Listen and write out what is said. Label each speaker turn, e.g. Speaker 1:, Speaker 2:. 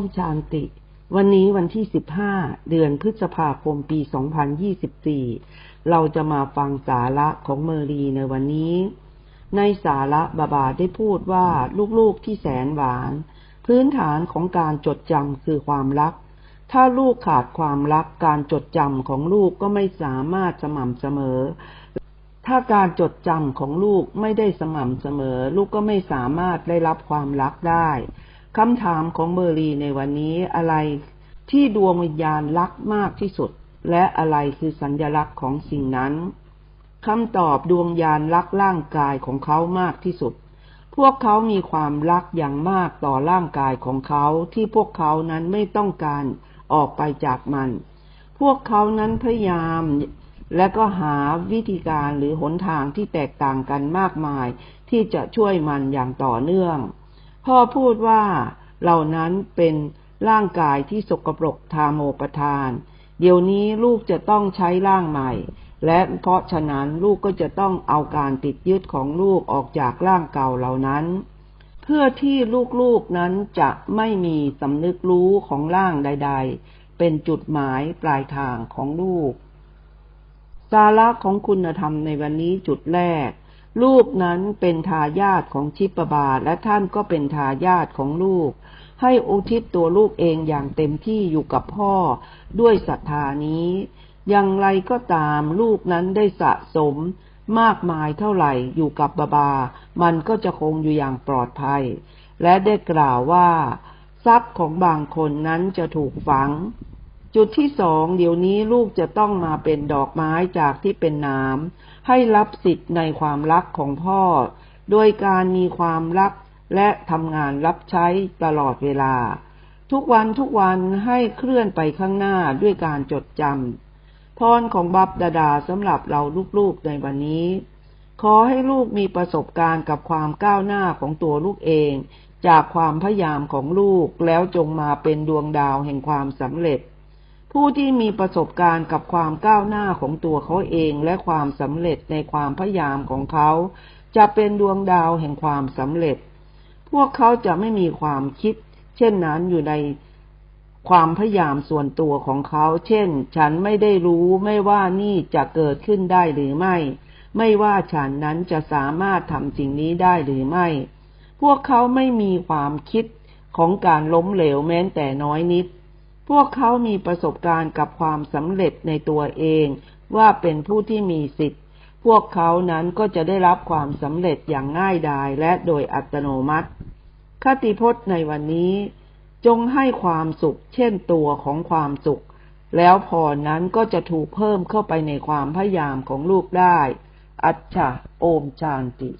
Speaker 1: มชานติ วันนี้วันที่ 15 เดือนพฤษภาคมปี 2024 เราจะมาฟังสาระของเมอรีในวันนี้ ในสาระบาบาได้พูดว่าลูกๆที่แสนหวาน พื้นฐานของการจดจำคือความรัก ถ้าลูกขาดความรักการจดจำของลูกก็ไม่สามารถสม่ำเสมอถ้าการจดจำของลูกไม่ได้สม่ำเสมอ ลูกก็ไม่สามารถได้รับความรักได้ คำถามของเบอร์รีในวันนี้อะไรที่ดวงวิญญาณรักมากที่สุด และอะไรคือสัญญลักษณ์ของสิ่งนั้นคำตอบดวงญาณรักร่างกายของเขามากที่สุด พวกเขามีความรักอย่างมากต่อร่างกายของเขาที่พวกเขานั้นไม่ต้องการออกไปจากมัน พวกเขานั้นพยายามและก็หาวิธีการหรือหนทางที่แตกต่างกันมากมาย ที่จะช่วยมันอย่างต่อเนื่อง พ่อพูดว่าเหล่านั้นเป็นร่างกายที่สกปรกทาโมประทาน เดี๋ยวนี้ลูกจะต้องใช้ร่างใหม่ และเพราะฉะนั้นลูกก็จะต้องเอาการติดยึดของลูกออกจากร่างเก่าเหล่านั้น เพื่อที่ลูกๆนั้นจะไม่มีสำนึกรู้ของร่างใด ๆ เป็นจุดหมายปลายทางของลูก สาระของคุณธรรมในวันนี้จุดแรก ลูกนั้นเป็นทายาทของชิปบาและท่านก็เป็นทายาทของลูก ให้อุทิศตัวลูกเองอย่างเต็มที่อยู่กับพ่อด้วยศรัทธานี้ อย่างไรก็ตามลูกนั้นได้สะสมมากมายเท่าไหร่อยู่กับบาบา มันก็จะคงอยู่อย่างปลอดภัย และได้กล่าวว่า ทรัพย์ของบางคนนั้นจะถูกฝัง จุดที่สองเดี๋ยวนี้ลูกจะต้องมาเป็นดอกไม้จากที่เป็นน้ำให้รับสิทธิ์ในความรักของพ่อ โดยการมีความรักและทำงานรับใช้ตลอดเวลา ทุกวันทุกวันให้เคลื่อนไปข้างหน้าด้วยการจดจำพรของบับดาดาสำหรับเราลูกๆในวันนี้ ขอให้ลูกมีประสบการณ์กับความก้าวหน้าของตัวลูกเอง จากความพยายามของลูกแล้วจงมาเป็นดวงดาวแห่งความสำเร็จ ผู้ที่มีประสบการณ์กับความก้าวหน้าของตัวเขาเองและความสำเร็จในความพยายามของเขา จะเป็นดวงดาวแห่งความสำเร็จ พวกเขาจะไม่มีความคิด เช่นนั้นอยู่ในความพยายามส่วนตัวของเขา เช่น ฉันไม่ได้รู้ไม่ว่านี่จะเกิดขึ้นได้หรือไม่ ไม่ว่าฉันนั้นจะสามารถทำสิ่งนี้ได้หรือไม่ พวกเขาไม่มีความคิดของการล้มเหลวแม้แต่น้อยนิด พวกเขามีประสบการณ์กับความสำเร็จในตัวเอง ว่าเป็นผู้ที่มีสิทธิ์ พวกเขานั้นก็จะได้รับความสำเร็จอย่างง่ายดายและโดยอัตโนมัติคติพจน์ในวันนี้ จงให้ความสุขเช่นตัวของความสุข แล้วพรนั้นก็จะถูกเพิ่มเข้าไปในความพยายามของลูกได้ อัจฉะโอมจานติ